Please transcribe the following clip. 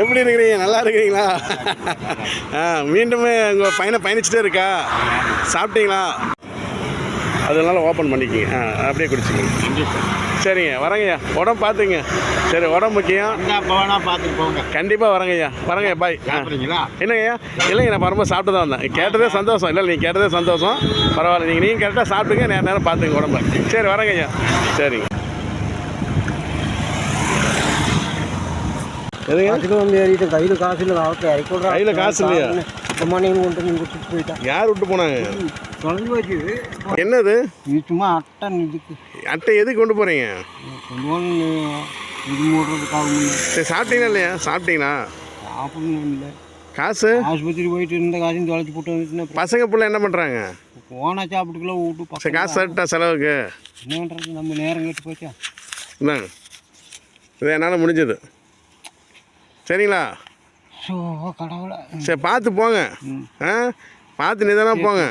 எப்படி இருக்கிறீங்க? நல்லா இருக்கிறீங்களா? ஆ மீண்டும் உங்கள் பையனை பயணிச்சுட்டே இருக்கா? சாப்பிட்டீங்களா? அதனால ஓப்பன் பண்ணிக்கிங்க. ஆ அப்படியே குடிச்சிங்க சரிங்க வரேங்கய்யா. உடம்பு பார்த்துங்க சரி உடம்பு முக்கியம். பார்த்துட்டு போங்க. கண்டிப்பாக வரேங்கய்யா. வரேங்கய்யா பாய் என்னங்கய்யா? இல்லைங்க நான் வரும்போது சாப்பிட்டு தான் வந்தேன். கேட்டதே சந்தோஷம். இல்லை நீங்கள் கேட்டதே சந்தோஷம். பரவாயில்ல நீங்கள் நீங்கள் கரெக்டாக சாப்பிட்டுங்க நேரம் நேரம் பார்த்துங்க உடம்ப. சரி வரேங்க ஐயா சரிங்க. பஸ்ஸில் வந்து ஏறிட்டு கையில் காசு இல்லை அவர்கிட்ட இறக்கி கையில காசு இல்லையா? மணின்னு கொண்டு கொடுத்துட்டு போயிட்டான் யார் விட்டு போனாங்க தொலைஞ்சு போச்சு என்னது இது சும்மா அட்டை இதுக்கு அட்டை எதுக்கு கொண்டு போகிறீங்க கொண்டு வந்து இது மூடுறதுக்காக முன்னே சரி சாப்பிட்டீங்களா இல்லையா சாப்பிட்டீங்களா சாப்பிடணும் இல்லை காசு ஆஸ்பத்திரி போயிட்டு இருந்த காசையும் தொலைச்சி போட்டு பசங்க பிள்ளை என்ன பண்ணுறாங்க போனால் சாப்பிட்டுக்கலாம் வீட்டு சரி காசு தரட்டா செலவுக்கு என்ன பண்ணுறது நம்ம நேரம் கேட்டு போச்சா இந்தாங்க இது என்னால் முடிஞ்சது சரிங்களா? சரி பார்த்து போங்க. ஆ? பார்த்து நிதானமாக போங்க.